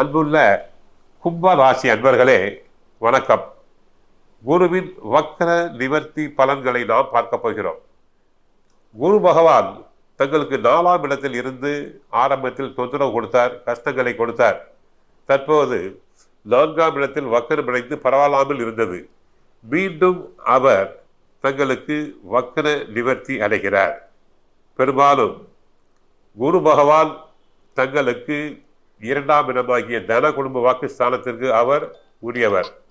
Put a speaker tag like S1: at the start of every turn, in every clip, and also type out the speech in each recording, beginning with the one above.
S1: அன்புள்ள கும்ப ராசி அன்பர்களே வணக்கம். குருவின் வக்கர நிவர்த்தி பலன்களை நாம் பார்க்க போகிறோம். குரு பகவான் தங்களுக்கு நாலாம் இடத்தில் இருந்து ஆரம்பத்தில் தொந்தரவு கொடுத்தார் கஷ்டங்களை கொடுத்தார். தற்போது நான்காம் இடத்தில் வக்கரமடைந்து பரவாயில்லாமல் இருந்தது. மீண்டும் அவர் தங்களுக்கு வக்கர நிவர்த்தி அடைகிறார். பெரும்பாலும் குரு பகவான் தங்களுக்கு இரண்டாம் இடமாகிய தன குடும்ப வாக்குஸ்தானத்திற்கு அவர் உரியவர்.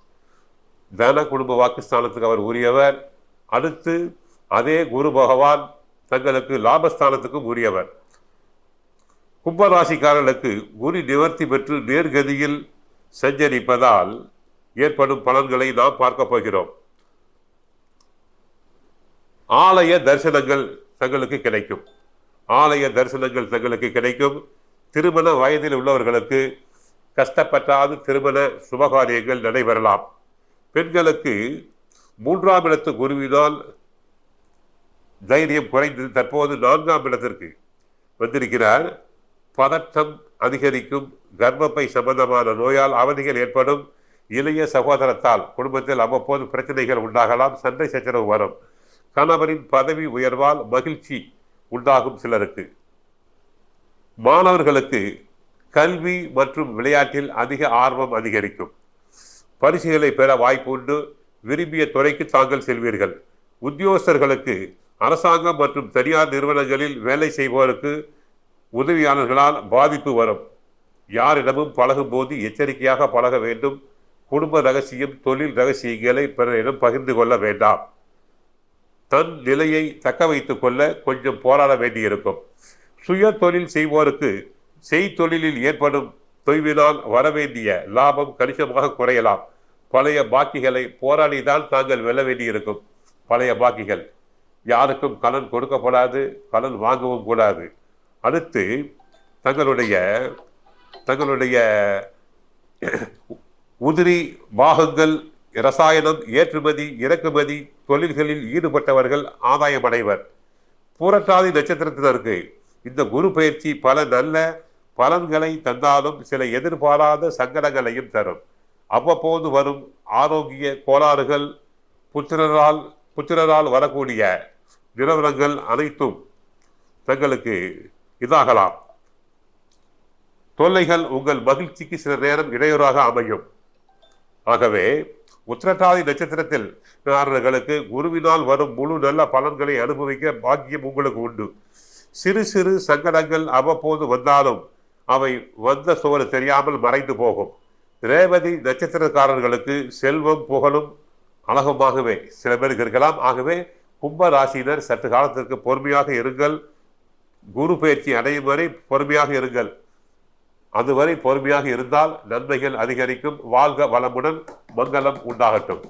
S1: தன குடும்ப வாக்குஸ்தானத்துக்கு அவர் உரியவர். அடுத்து அதே குரு பகவான் தங்களுக்கு லாபஸ்தானத்துக்கும் உரியவர். கும்பராசிக்காரர்களுக்கு குரு நிவர்த்தி பெற்று நேர்கதியில் சஞ்சரிப்பதால் ஏற்படும் பலன்களை நாம் பார்க்க போகிறோம். ஆலய தரிசனங்கள் தங்களுக்கு கிடைக்கும். ஆலய தரிசனங்கள் தங்களுக்கு கிடைக்கும். திருமண வயதில் உள்ளவர்களுக்கு கஷ்டப்பட்டாது திருமண சுபகாரியங்கள் நடைபெறலாம். பெண்களுக்கு மூன்றாம் இடத்து குருவினால் தைரியம் குறைந்து தற்போது நான்காம் இடத்திற்கு வந்திருக்கிறார். பதற்றம் அதிகரிக்கும் கர்ப்பப்பை சம்பந்தமான நோயால் அவதிகள் ஏற்படும். இளைய சகோதரத்தால் குடும்பத்தில் அவ்வப்போது பிரச்சனைகள் உண்டாகலாம் சண்டை சச்சரவு வரும். கணவரின் பதவி உயர்வால் மகிழ்ச்சி உண்டாகும் சிலருக்கு. மாணவர்களுக்கு கல்வி மற்றும் விளையாட்டில் அதிக ஆர்வம் அதிகரிக்கும். பரிசுகளை பெற வாய்ப்பு உண்டு விரும்பிய துறைக்கு தாங்கள் செல்வீர்கள். உத்தியோகஸ்தர்களுக்கு அரசாங்கம் மற்றும் தனியார் நிறுவனங்களில் வேலை செய்வோருக்கு உதவியாளர்களால் பாதிப்பு வரும். யாரிடமும் பழகும் போது எச்சரிக்கையாக பழக வேண்டும். குடும்ப ரகசியம் தொழில் ரகசியங்களை பிறரிடம் பகிர்ந்து கொள்ள வேண்டாம். தன் நிலையை தக்க வைத்துக் கொள்ள கொஞ்சம் போராட வேண்டியிருக்கும். சுய தொழில் செய்வோருக்கு செய்தொழிலில் ஏற்படும் தொய்வினால் வரவேண்டிய லாபம் கணிசமாக குறையலாம். பழைய பாக்கிகளை போராடிதான் தாங்கள் வெல்ல வேண்டியிருக்கும். பழைய பாக்கிகள். யாருக்கும் கடன் கொடுக்கப்படாது கடன் வாங்கவும் கூடாது. அடுத்து தங்களுடைய தங்களுடைய உதிரி பாகங்கள் ரசாயனம் ஏற்றுமதி இறக்குமதி தொழில்களில் ஈடுபட்டவர்கள் ஆதாயமடைவர் புரட்டாதி நட்சத்திரத்தினருக்கு இந்த குரு பயிற்சி பல நல்ல பலன்களை தந்தாலும் சில எதிர்பாராத சங்கடங்களையும் தரும். அவ்வப்போது வரும் ஆரோக்கிய கோளாறுகள் புத்திரரால் புத்திரரால் வரக்கூடிய நிலவரங்கள் அனைத்தும் தங்களுக்கு இதாகலாம். தொல்லைகள் உங்கள் மகிழ்ச்சிக்கு சில நேரம் இடையூறாக அமையும். ஆகவே உத்திரட்டாதி நட்சத்திரத்தில் காரர்களுக்கு குருவினால் வரும் முழு நல்ல பலன்களை அனுபவிக்க பாக்கியம் உங்களுக்கு உண்டு. சிறு சிறு சங்கடங்கள் அவ்வப்போது வந்தாலும் அவை வந்த சுவர் தெரியாமல் மறைந்து போகும். ரேவதி நட்சத்திரக்காரர்களுக்கு செல்வம் புகழும் அழகுமாகவே. சில பேருக்கு இருக்கலாம் ஆகவே கும்ப ராசியினர் சற்று காலத்திற்கு பொறுமையாக இருங்கள். குரு பயிற்சி அடையும் வரை பொறுமையாக இருங்கள். அதுவரை பொறுமையாக இருந்தால் நன்மைகள் அதிகரிக்கும். வாழ்க வளமுடன் மங்களம் உண்டாகட்டும்.